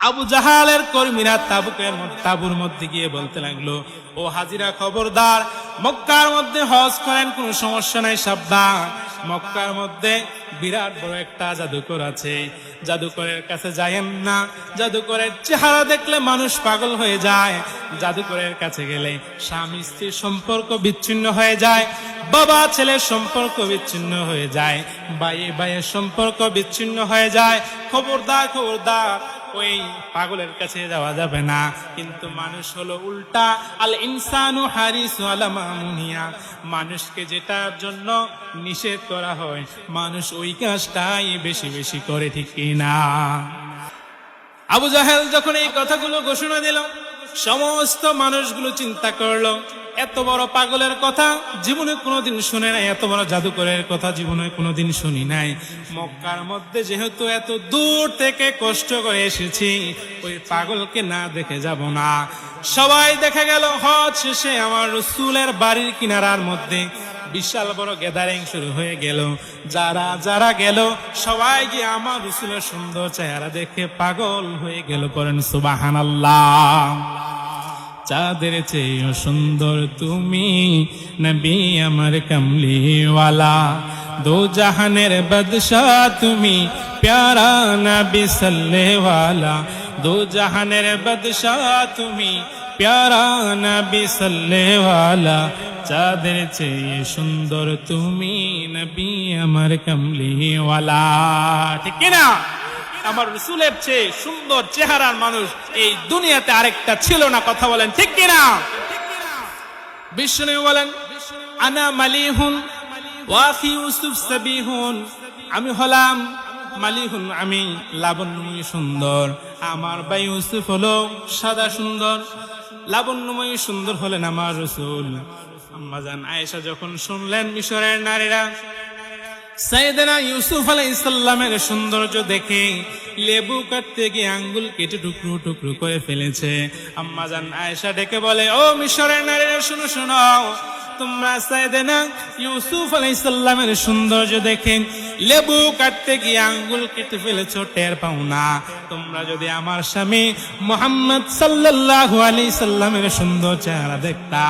আবু জাহালের কর্মীরা তাবুকে তাবুর মধ্যে গিয়ে বলতে লাগল, ও হাজিরা খবরদার, মক্কার মধ্যে হজ করেন, কোনো সমস্যা নাই, সাবধান। মক্কার মধ্যে বিরাট বড় একটা জাদুকর আছে। জাদুকরের কাছে যায়েন না। জাদুকরের চেহারা দেখলে মানুষ পাগল হয়ে যায়। জাদুকরের কাছে গেলে স্বামী স্ত্রীর সম্পর্ক বিচ্ছিন্ন হয়ে যায়। বাবা ছেলের সম্পর্ক বিচ্ছিন্ন হয়ে যায়। ভাইয়ে ভাইয়ের সম্পর্ক বিচ্ছিন্ন হয়ে যায়। খবরদার খবরদার ওই পাগলের কাছে যাওয়া যাবে না। কিন্তু মানুষ হলো উল্টা। আল ইনসানু হারিস আলামামুনিয়া মানুষকে যেটার জন্য নিষেধ করা হয়, মানুষ ওই কাজটাই বেশি বেশি করে, ঠিক না আবু জাহেল যখন এই কথাগুলো ঘোষণা দিল সমস্ত মানুষগুলো চিন্তা করল, এত বড় পাগলের কথা জীবনে কোনোদিন শুনে নাই, এত বড় জাদুকরের কথা জীবনে কোনোদিন শুনি নাই। মক্কার মধ্যে যেহেতু এত দূর থেকে কষ্ট করে এসেছি, ওই পাগলকে না দেখে যাব না। সবাই দেখা গেল, হজ শেষে আমার রসুলের বাড়ির কিনারার মধ্যে। বিশাল বড় গ্যাদারিং শুরু হয়ে গেল। যারা যারা গেল, সবাই গিয়ে আমার রসুলের সুন্দর চেহারা দেখে পাগল হয়ে গেল করেন সুবাহান চাঁদের চেয়ে সুন্দর তুমি, নবী আমার কমলিওয়ালা। দো জাহানের বদশাহ তুমি, প্যারা নবী সাল্লেওয়ালা। দো জাহানের বদশাহ তুমি প্যারা নবী সাল্লেওয়ালা চাঁদের চেয়ে সুন্দর তুমি নবী আমার কমলিওয়ালা ঠিক কিনা আমার রসুলের চেয়ে সুন্দর চেহারার মানুষ এই দুনিয়াতে আরেকটা ছিল না, কথা বলেন, ঠিক কিনা? বিষ্ণু বলেন, আনা মালিহুন, ওয়াফি ইউসুফ সাবিহুন। আমি হলাম মালিহুন, আমি লাবণ্যময়ী সুন্দর। আমার ভাই ইউসুফ হলো সাদা সুন্দর। লাবণ্যময়ী সুন্দর হলেন আমার রসুল। আম্মাজান আয়েশা যখন শুনলেন মিশরের নারীরা সাইদেনা ইউসুফ আলাই ইসাল্লামের সৌন্দর্য দেখে লেবু কাটতে গিয়ে আঙ্গুল কেটে টুকরো টুকরো করে ফেলেছে। আম্মাজান আয়েশা ডেকে বলে, ও মিশরের নারীরা, শুনো, শোনো তোমরা ইউসুফ আলাইসাল্লামের সৌন্দর্য দেখে লেবু কাটতে গিয়ে আঙ্গুল কেটে তোমরা যদি আমার স্বামী মোহাম্মদ সাল্লাল্লাহু আলাইহি সাল্লামের সুন্দর চেহারা দেখতা,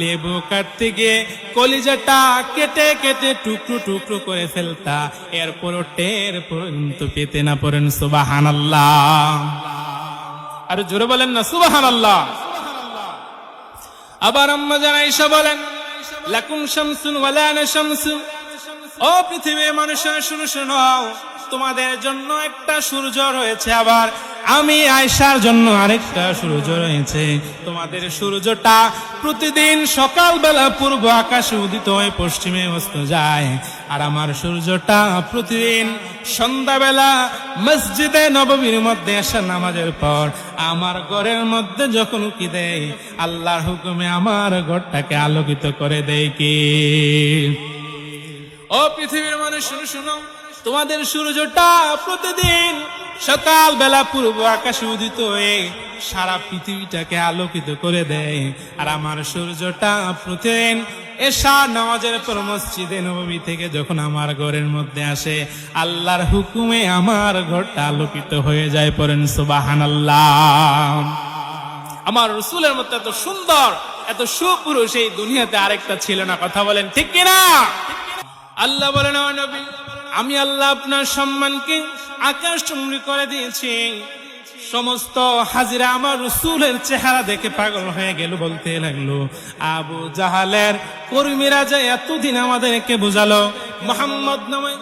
লেবু কাটতে গিয়ে কলিজাটা কেটে কেটে টুকরো টুকরো করে ফেলতা, এরপরও টের পর্যন্ত পেতে না পড়েন সুবহানাল্লাহ। আর জোরে বলেন না, সুবহানাল্লাহ। আবার আম্মা জান আয়েশা বলেন লাকুম শামসুন ওয়ালা না শামসুন ও পৃথিবীর মানুষের শুনো শোনো। তোমাদের জন্য একটা সূর্য রয়েছে আবার। আমি আয়সার জন্য আরেকটা সূর্য রয়েছে। তোমাদের সূর্যটা প্রতিদিন সকালবেলা পূর্ব আকাশে উদিত হয়ে পশ্চিমে অস্ত যায়। আর আমার সূর্যটা প্রতিদিন সন্ধ্যাবেলা মসজিদে নবমীর মধ্যে আসা নামাজের পর আমার ঘরের মধ্যে যখন উকি দেয়, আল্লাহর হুকুমে আমার ঘরটাকে আলোকিত করে দেয় কি? ও পৃথিবীর মানুষ, শুনো শুনো। তোমাদের সূর্যটা প্রতিদিন সকাল বেলা পূর্ব আকাশে উদিত হয়ে সারা পৃথিবীটাকে আলোকিত করে দেয়। আর আমার সূর্যটা প্রতিদিন এশা নামাজের পর মসজিদে নবমী থেকে যখন আমার ঘরের মধ্যে আসে, আল্লাহর হুকুমে আমার ঘরটা আলোকিত হয়ে যায় পরেন সুবাহান আল্লাহ আমার রসুলের মতো এত সুন্দর, এত সুপুরুষ এই দুনিয়াতে আরেকটা ছিল না, কথা বলেন ঠিক কিনা? আল্লাহ বলেন নবী আমি আল্লাহ আপনার সম্মানকে আকাশ চুমরি করে দিয়েছি। সমস্ত হাজিরা আমার রসুলের চেহারা দেখে পাগল হয়ে গেল বলতে লাগল। আবু জাহালের কর্মীরা যে এতদিন আমাদেরকে বোঝালো, মোহাম্মদ নামে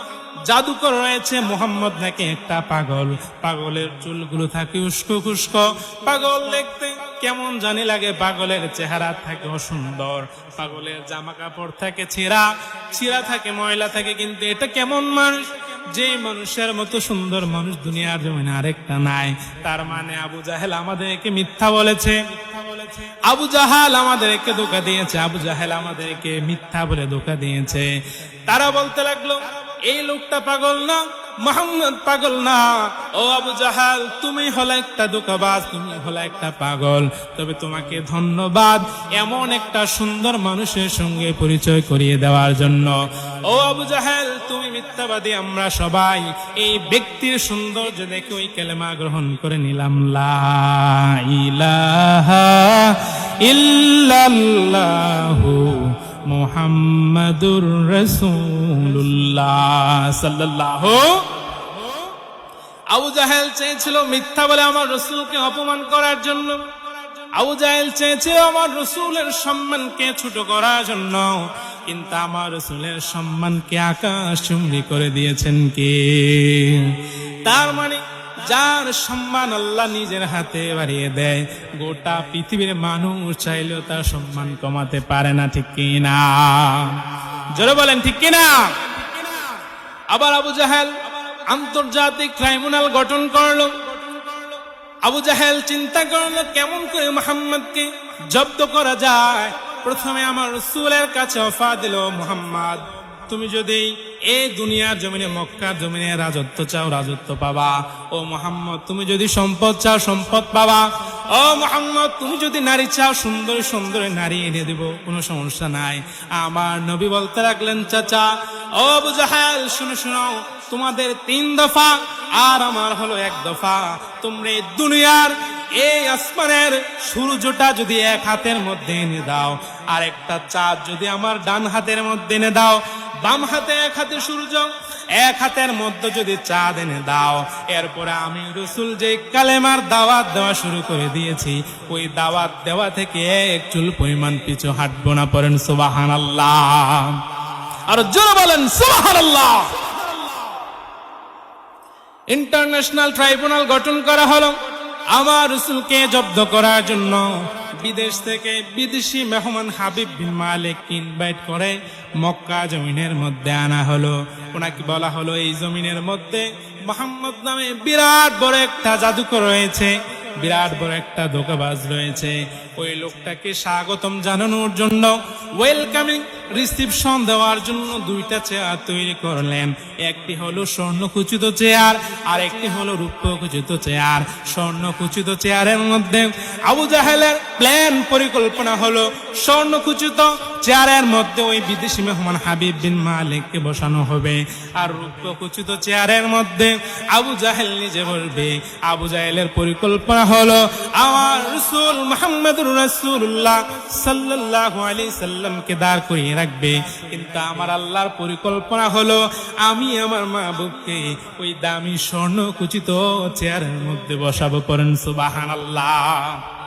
জাদুকর রয়েছে মোহাম্মদ নাকি একটা পাগল। পাগলের চুলগুলো থাকে উস্কো খুস্কো। পাগল দেখতে কেমন জানি লাগে, পাগলের চেহারা থাকে অসুন্দর। পাগলের জামা কাপড় থাকে ছেঁড়া, ছিঁড়া থাকে, ময়লা থাকে, কিন্তু এটা কেমন মানুষ? যে মানুষের মতো সুন্দর মানুষ দুনিয়ার জমিনে আরেকটা নাই। তার মানে আবু জাহেল আমাদেরকে মিথ্যা বলেছে। আবু জাহাল আমাদেরকে ধোকা দিয়েছে, আবু জাহেল আমাদেরকে মিথ্যা বলে ধোকা দিয়েছে। তারা বলতে লাগল এই লোকটা পাগল না, মোহাম্মদ পাগল না। ও আবু জাহাল, তুমি হলে একটা দোকাবাজ, তুমি হলে একটা পাগল। তবে তোমাকে ধন্যবাদ এমন একটা সুন্দর মানুষের সঙ্গে পরিচয় করিয়ে দেওয়ার জন্য। ও আবু জাহেল, তুমি মিথ্যাবাদী, আমরা সবাই এই ব্যক্তির সৌন্দর্য দেখে ওই কেলেমা গ্রহণ করে নিলাম। লা ইলাহা ইল্লাল্লাহু মুহাম্মাদুর রাসূলুল্লাহ সাল্লাল্লাহু আবু জাহেল চেয়েছিল মিথ্যা বলে আমার রসুলকে অপমান করার জন্য। আবু জাহেল চেয়েছিল আমার রসুলের সম্মানকে ছোট করার জন্য। কিন্তু আমার রসুলের সম্মানকে আকাশ চুম্বি করে দিয়েছেন কে? তার মানে যার সম্মান আল্লাহ নিজের হাতে বাড়িয়ে দেয়। গোটা পৃথিবীর মানুষ চাইলেও তার সম্মান কমাতে পারে না, ঠিক কিনা? জোরে বলেন, ঠিক কিনা? আবার আবু জাহেল আন্তর্জাতিক ট্রাইব্যুনাল গঠন করল। আবু জাহেল চিন্তা করল, কেমন করে মোহাম্মদকে জব্দ করা যায়? প্রথমে আমার রসুলের কাছে অফা দিল, মোহাম্মদ, তুমি যদি এই দুনিয়ার জমিনে, মক্কার জমিনে রাজত্ব চাও, রাজত্ব পাবা। ও মোহাম্মদ, তুমি যদি সম্পদ চাও, সম্পদ পাবা। ও মোহাম্মদ, তুমি যদি নারী চাও, সুন্দর সুন্দর নারী এনে দেব, কোনো সমস্যা নাই। আমার নবী বলতে লাগলেন, চাচা, ও আবু জাহেল, শুনো শুনো তোমাদের তিন দফা, আর আমার হলো এক দফা। তোমরা এই দুনিয়ার, এই আসমানের সূর্যটা যদি এক হাতের মধ্যে এনে দাও আর একটা চাঁদ যদি আমার ডান হাতের মধ্যে এনে দাও বাম হাতে, এক হাতে সূর্য, এক হাতের মধ্যে যদি চাঁদ এনে দাও, এরপরে আমি রসুল যে কালেমার দাওয়াত দেওয়া শুরু করে দিয়েছি, ওই দাওয়াত দেওয়া থেকে এক চুল পরিমাণ পিছু হাঁটবো না পড়েন সুবাহান আল্লাহ আর জোরে বলেন সুবাহান আল্লাহ ইন্টারন্যাশনাল ট্রাইব্যুনাল গঠন করা হলো। আমার রসুলকে জব্দ করার জন্য বিদেশ থেকে বিদেশি মেহমান হাবিব বিন মালিক ইনভাইট করে মক্কা জমিনের মধ্যে আনা হলো। ওনাকে বলা হলো, এই জমিনের মধ্যে মোহাম্মদ নামে বিরাট বড় একটা জাদুকর রয়েছে। বিরাট বড় একটা ধোকাবাজ রয়েছে। ওই লোকটাকে স্বাগতম জানানোর জন্য ওয়েলকামিং রিসিপশন দেওয়ার জন্য দুইটা চেয়ার তৈরি করলেন। একটি হলো স্বর্ণকুচিত চেয়ার আর একটি হলো রূপকুচিত চেয়ার স্বর্ণকুচিত চেয়ারের মধ্যে আবু জাহেলের প্ল্যান পরিকল্পনা হলো স্বর্ণকুচিত চেয়ারের মধ্যে ওই বিদেশি মেহমান হাবিব বিন মালিককে বসানো হবে। আর রূপকুচিত চেয়ারের মধ্যে আবু জাহেল নিজে বসবে। আবু জাহেলের পরিকল্পনা হলো, আমার রসুল মোহাম্মদুর রাসূলুল্লাহ সাল্লাল্লাহু আলাইহি সাল্লামকে দাঁড় করিয়ে রাখবে। কিন্তু আমার আল্লাহর পরিকল্পনা হলো, আমি আমার মাহবুবকে ওই দামি স্বর্ণ কুচিত চেয়ারের মধ্যে বসাবো করেন সুবহানাল্লাহ।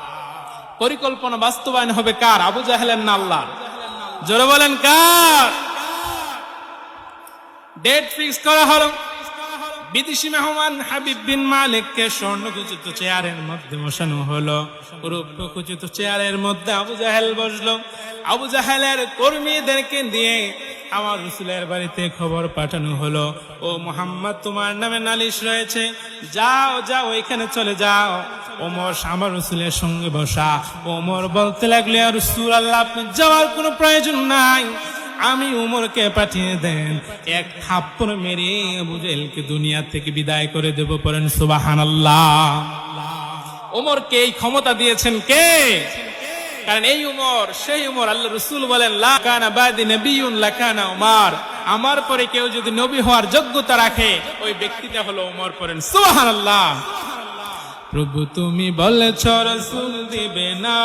পরিকল্পনা বাস্তবায়ন হবে কার? আবু জাহেলের না আল্লাহর? জোরে বলেন কার? ডেট ফিক্স করা হলো। বিদেশি মেহমান হাবিব বিন মালিককে স্বর্ণকুচিত চেয়ারের মধ্যে বসানো হলো। রূপকুচিত চেয়ারের মধ্যে আবু জাহেল বসল। আবু জাহেলের কর্মীদেরকে দিয়ে আমার রসুলের বাড়িতে খবর পাঠানো হলো। ও মোহাম্মদ, তোমার নামে নালিশ রয়েছে। যাও যাও, এখানে চলে যাও। ওমর আমার রসুলের সঙ্গে বসা। ওমর বলতে লাগলে আর রসুল আল্লাহ আপনি যাওয়ার কোনো প্রয়োজন নাই। আমি উমরকে পাঠিয়ে দেন। এক থাপ্পড় মেরে বুঝেলকে দুনিয়া থেকে বিদায় করে দেব। পরেন সুবাহান উমরকে এই ক্ষমতা দিয়েছেন কে? কারণ এই উমর সেই উমর আল্লাহ রসুল বলেন লাকানা বাদি নবিউন লাকানা উমার আমার পরে কেউ যদি নবী হওয়ার যোগ্যতা রাখে, ওই ব্যক্তিটা হলো উমর পড়েন সুবাহান আল্লাহ প্রভু, তুমি বলেছ, রসুল দিবে না।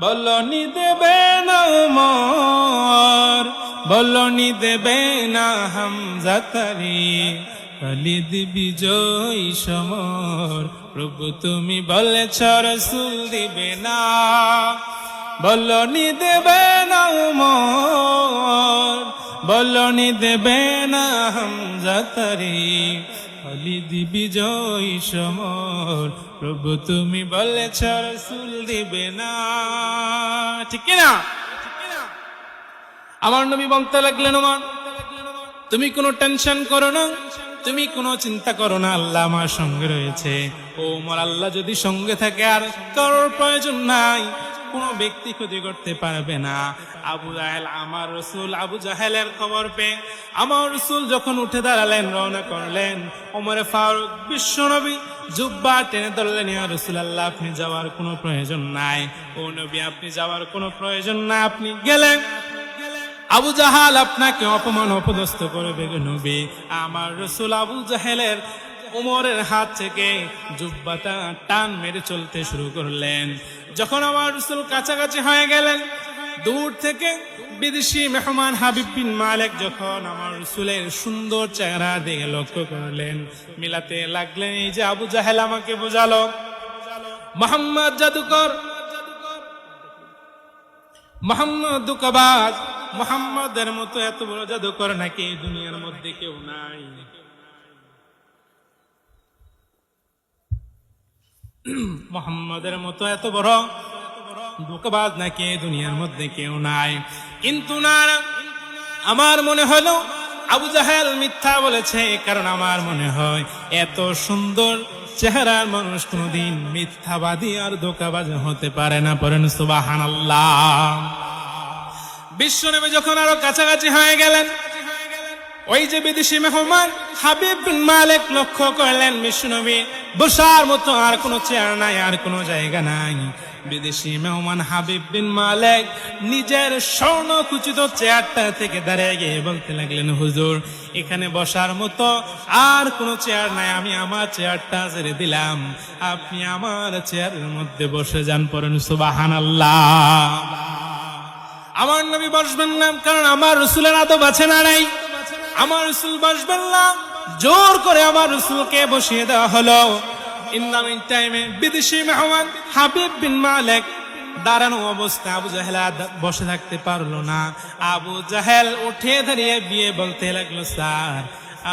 বলনি দেবে না উমর বলনি দেবে না হামজাতারি খালিদ বিজয় সমর। প্রভু, তুমি বলেছ, রসুল দিবে না। বলনি দেবে না উমর বলনি দেবে না হামজাতারি খালিদ বিজয় সমর, প্রভু তুমি বলেছ রসুল দিবে না। ঠিক না আমার নবী বলতে লাগলেন আমার তুমি কোনো টেনশন করো না, তুমি কোনো চিন্তা করো না, আল্লাহ আমার সঙ্গে রয়েছে। ও আমার আল্লাহ যদি সঙ্গে থাকে, আর কারোর প্রয়োজন নাই। কোনো ব্যক্তি ক্ষতি করতে পারবে না। আবু জাহেল আমার রসুল, আবু জাহেলের খবর পেয়ে আমার রসুল যখন উঠে দাঁড়ালেন, রওনা করলেন, ওমরে ফারুক বিশ্বনবী জুব্বা টেনে ধরলেন, ইয়া রসুল আল্লাহ আপনি যাওয়ার কোনো প্রয়োজন নাই। ও নবী, আপনি যাওয়ার কোনো প্রয়োজন নাই আপনি গেলেন। আবু জাহাল আপনাকে অপমান অপদস্থ করবে নবী। আমার রসুল আবু জাহেলের উমরের হাত থেকে জুব্বাটা টান মেরে চলতে শুরু করলেন। যখন আমার রসুল কাছাকাছি হয়ে গেলেন, দূর থেকে বিদেশি মেহমান হাবিব বিন মালিক যখন আমার রসুলের সুন্দর চেহারা দিকে লক্ষ্য করলেন, মিলাতে লাগলেন, এই যে আবু জাহেল আমাকে বোঝালো। মোহাম্মদ জাদুকর, মোহাম্মদ দুকাবাজ, মোহাম্মদের মতো এত বড় জাদুকর নাকি দুনিয়ার মধ্যে কেউ নাই? মোহাম্মদের মতো এত বড় দুকাবাজ নাকি দুনিয়ার মধ্যে কেউ নাই। কিন্তু না, আমার মনে হলো আবু জাহেল মিথ্যা বলেছে, কারণ আমার মনে হয় এত সুন্দর চেহারার মানুষ কোনোদিন মিথ্যাবাদী আর ধোকাবাজ হতে পারে না পরেন সুবাহান আল্লাহ বিশ্বনবী যখন আরও কাছাকাছি হয়ে গেলেন ওই যে বিদেশি মেহমান হাবিব বিন মালিক লক্ষ্য করলেন বিশ্বনবী বসার মতো আর কোনো চেয়ার নাই, আর কোনো জায়গা নাই। বিদেশি মেহমান হাবিব বিন মালিক নিজের স্বর্ণ কুচিত চেয়ারটা থেকে দাঁড়িয়ে গিয়ে বলতে লাগলেন, হুজুর, এখানে বসার মতো আর কোনো চেয়ার নাই, আমি আমার চেয়ারটা ছেড়ে দিলাম। আপনি আমার চেয়ারের মধ্যে বসে যান পড়েন সুবাহান আমার নবী বসবেন না, কারণ আমার রসুলের আদব আছে না নাই? আমার রসুল বসবেন না। জোর করে আমার রসুলকে বসিয়ে দেওয়া হলো। ইন্দামিন টাইমে বিদেশি মেহমান হাবিব বিন মালেক দাঁড়ানো অবস্থা আবু জাহেল বসে থাকতে পারল না। আবু জাহেল উঠে দাঁড়িয়ে বিয়ে বলতে লাগল, স্যার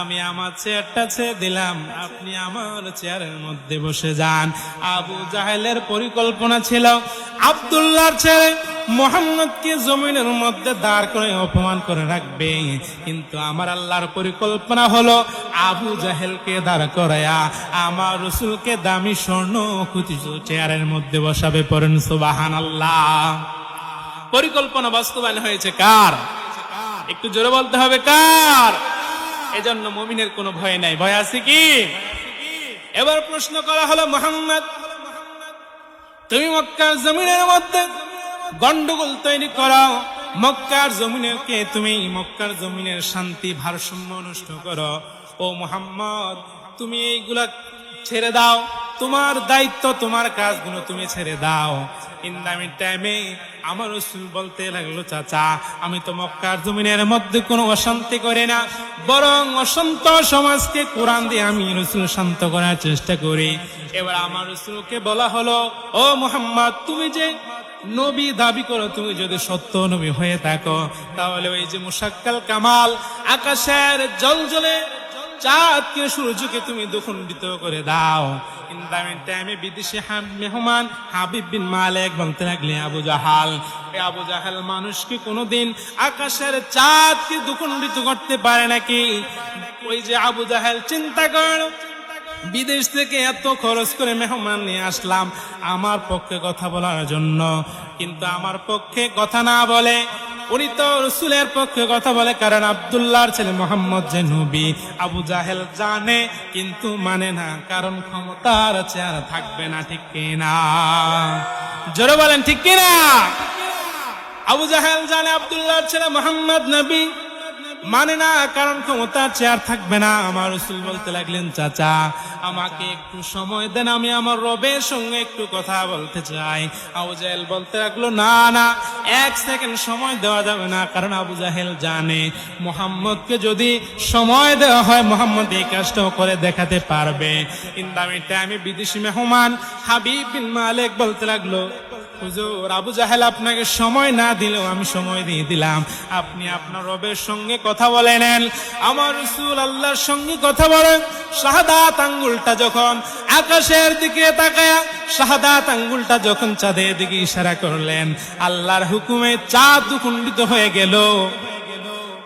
আমি আমার চেয়ারটা ছেড়ে দিলাম। আপনি আমার চেয়ারের মধ্যে বসে যান। আবু জাহেলের পরিকল্পনা ছিল আবদুল্লাহর ছেলে মোহাম্মদকে জমিনের মধ্যে দাঁড় করে অপমান করে রাখবে। কিন্তু আমার আল্লাহর পরিকল্পনা হলো আবু জাহেলকে দাঁড় করায়া আমার রসুলকে দামি স্বর্ণ চেয়ারের মধ্যে বসাবে পড়েন। সুবাহান আল্লাহ পরিকল্পনা বাস্তবায়ন হয়েছে কার? একটু জোরে বলতে হবে কার? এজন্য মমিনের কোনো ভয় নাই। ভয় আছে কি? এবার প্রশ্ন করা হলো, মোহাম্মদ, তুমি মক্কার জমিনের মধ্যে গন্ডগোল তৈরি করাও। মক্কার জমিনকে তুমি মক্কার জমিনের শান্তি ভারসাম্য নষ্ট করো। ও মোহাম্মদ, তুমি এইগুলা ছেড়ে দাও। তোমার দায়িত্ব, তোমার কাজগুলো তুমি ছেড়ে দাও। ইন্দামির টাইমে আমার রসুল বলতে লাগল, চাচা, আমি তো মক্কার জমিনের মধ্যে কোনো অশান্তি করি না, বরং অশান্ত সমাজকে কোরআন দিয়ে আমি রসুল শান্ত করার চেষ্টা করি। এবার আমার রসুলকে বলা হলো, ও মোহাম্মদ, তুমি যে নবী দাবি করো, তুমি যদি সত্য নবী হয়ে থাকো, তাহলে ওই যে মুশাক্কাল কামাল, আকাশের জল জলে চাঁদকে সূর্যকে তুমি দুখণ্ডিত করে দাও। ইন্দামিন টাইমে বিদেশি মেহমান হাবিব বিন মালিক বলতে লাগলে আবু জাহাল। আবু জাহাল মানুষকে কোনোদিন আকাশের চাঁদকে দুখণ্ডিত করতে পারে নাকি? ওই যে আবু জাহাল, চিন্তা করো। বিদেশ থেকে এত খরচ করে মেহমান নিয়ে আসলাম। আমার পক্ষে কথা বলার জন্য। কিন্তু আমার পক্ষে কথা না বলে উনি তো রসুলের পক্ষে কথা বলে, কারণ আবদুল্লাহর ছেলে মোহাম্মদ যে নবী। আবু জাহেল জানে, কিন্তু মানে না, কারণ ক্ষমতার চেয়ার থাকবে না, ঠিক কিনা? জোরে বলেন, ঠিক কিনা? আবু জাহেল জানে আবদুল্লাহর ছেলে মোহাম্মদ নবী। মানে না, কারণ ক্ষমতার চেয়ার থাকবে না। আমার রসুল বলতে লাগলেন, চাচা, আমাকে একটু সময় দেন, আমি আমার রবের সঙ্গে একটু কথা বলতে চাই। আবু জাহেল বলতে লাগল, না না, এক সেকেন্ড সময় দেওয়া যাবে না, কারণ আবু জাহেল জানে, মোহাম্মদকে যদি সময় দেওয়া হয়, মোহাম্মদ এই কাজটাও করে দেখাতে পারবে। কিন্তু আমি বিদেশি মেহমান হাবিব বিন মালিক বলতে লাগল হুজুর, আবু জাহেল আপনাকে সময় না দিলেও আমি সময় দিয়ে দিলাম। আপনি আপনার রবের সঙ্গে কথা বলে নেন। আমার রসুল আল্লাহর সঙ্গে কথা বলেন। শাহাদাত আঙ্গুলটা যখন আকাশের দিকে তাকায়া শাহাদাত আঙ্গুলটা যখন চাঁদের দিকে ইশারা করলেন, আল্লাহর হুকুমে চাঁদ দুখণ্ডিত হয়ে গেল।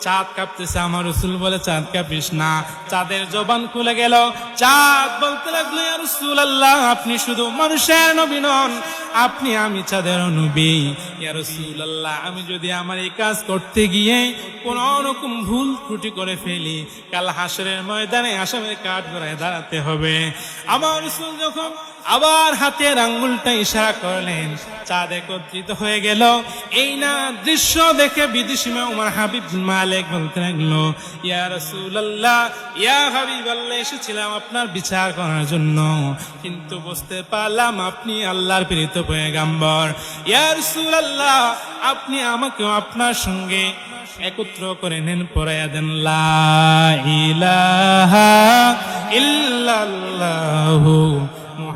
চাঁদ কাঁপতেছে, আমার রসুল বলে, চাঁদ কাঁপিস না। চাঁদের জবান খুলে গেল। চাঁদ বলতে লাগল রসুল আল্লাহ, আপনি শুধু মানুষের নবী নন আপনি, আমি চাঁদের নবী। ইয়ারসুল্লাহ আমি যদি আমার এই কাজ করতে গিয়ে কোনোরকম ভুল ত্রুটি করে ফেলি, কাল হাসরের ময়দানে আসামের কাঠ গড়ায় দাঁড়াতে হবে। আমার যখন আবার হাতের আঙ্গুলটা ইশারা করলেন। চাঁদ একত্রিত হয়ে গেল। এই না দৃশ্য দেখে বিদেশি মা উমার হাবিব মালিক বলতে লাগল, ইয়া রাসূলুল্লাহ, ইয়া হাবিবাল্লাহ, এসেছিলাম আপনার বিচার করার জন্য। কিন্তু বুঝতে পারলাম আপনি আল্লাহর প্রেরিত পয়গাম্বর। ইয়া রাসূলুল্লাহ, আপনি আমাকেও আপনার সঙ্গে একত্র করে নেন পড়াইয়া দেন, লা ইলাহা ইল্লাল্লাহু